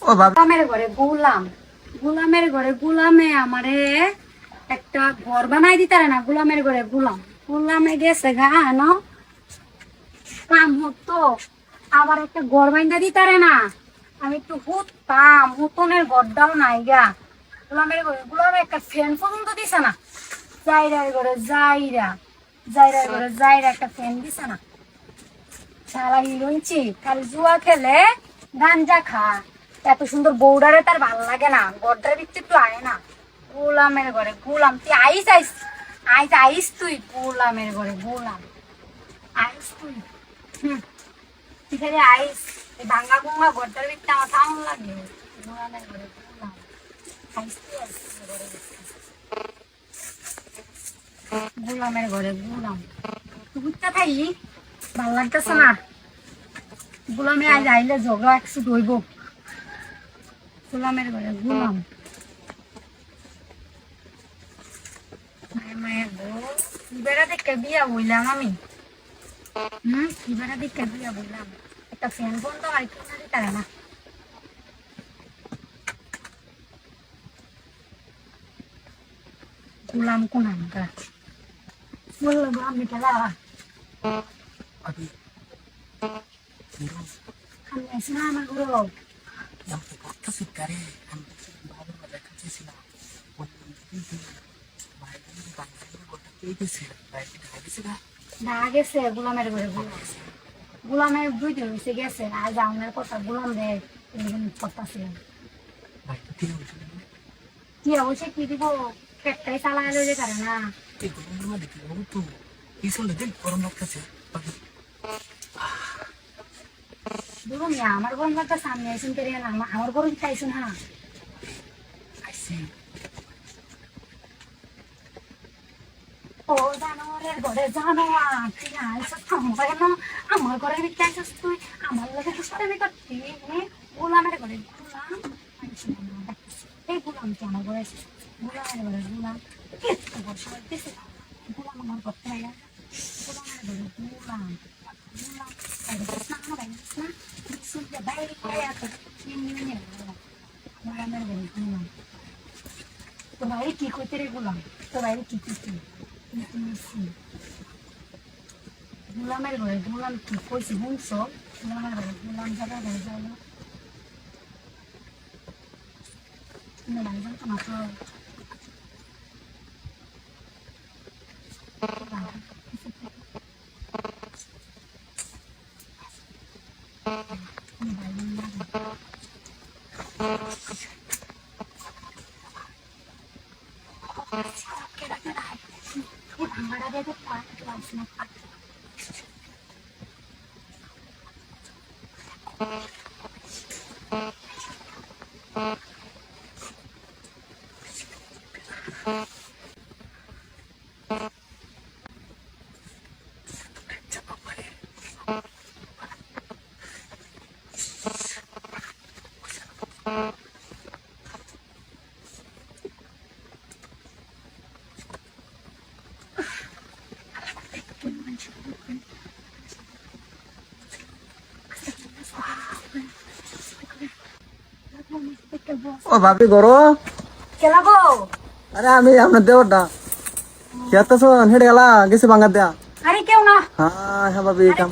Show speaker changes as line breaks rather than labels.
ও
ঘরে, গুলাম। আমারে একটা ঘর বানাই দিতারে না। গুলামের ঘরে গুলাম। গুলামে গেছে গা কাম হতো। আবার একটা ঘর বাইন্দা দিতারে না। আমি একটু হুততাম হুতনের ঘরটাও নাই গা। গুলামের ঘরে, গুলামে একটা ফ্যান পর্যন্ত দিছে না। জাইরার ঘরে জাইরা। জাইরার ঘরে জাইরা একটা ফ্যান দিছে না। শালা হিরোইনছি খালি জুয়া খেলে গাঞ্জা খা। এত সুন্দর বৌডারে তার ভালো লাগে না গড্ডার ভিতরে একটু আয় না। গোলামের ঘরে, গোলাম, তুই আইস আইস। আইস আইস তুই, গোলামের ঘরে, গোলাম। আইস তুই। গোলামের ঘরে, গোলাম। তুই বুঝতে থাকি? ভালো লাগতেছে না। গোলামে আজ আইলে ঝগড়া একশো দইব গোলামের ঘরে গোলাম। মায়ের মায়ের গো কি বেড়া দেখে বিয়া বইলাম আমি। হুম? কি বেড়া দেখে বিয়া বইলাম একটা ফ্যান বন্ধ আর কিনা দিতে না। গোলাম কোন আমরা বলল আমি খেলা
আমাকে কত শিকারে আমি ভালো দেখাচ্ছিলাম ভাই বাংলা গেছে,
গোলামের ঘরে গোলামের দুই দিন হয়েছে গেছে। আজ আমার কথা গোলাম কথা
তো
কি অবশ্যই কি দিব? পেটটাই চালা লইলে পারে না
এই গরমের মধ্যে কি বলব তো এই সন্ধ্যে দিন গরম লাগতেছে ভাবি
আমার আইসুন কেড়ে না, আমার আমার বড় চাইছুন হ্যাঁ।
আইসি
ও ঘরে জানোয়ার, তুই আমার কেন আমার ঘরে তুই, আমার লগে তো সাথে করতি গোলামের ঘরে, গোলাম। আইসুন। এই গোলাম কি আমার ঘরে আইসস ঘরে গোলাম। কেটে আমার আয়া। গোলামের ঘরে গোলাম। গোলাম বাইরে যাস না আমার বাইরে যাস না সুন্দর বাইরে করে আছে নিয়ে নিয়ে গোলামের ঘরে গোলাম তো বাইরে কি করতে রে গোলাম তো বাইরে কি করতে গোলামের ঘরে গোলাম কি কইছি শুনছ গোলামের ঘরে গোলাম যাবে ঘরে যাবে বাড়ি যাও তো মাত্র ভাঙাটা দেখে পাঁচ
ও ভাবি গরো।
কেলা গো?
আরে আমি আপনার দেওয়ারটা শোন হেঁটে গেলা গেছি বাঙ্গার দেয়া।
আরে কেউ না।
হ্যাঁ হ্যাঁ ভাবি কাম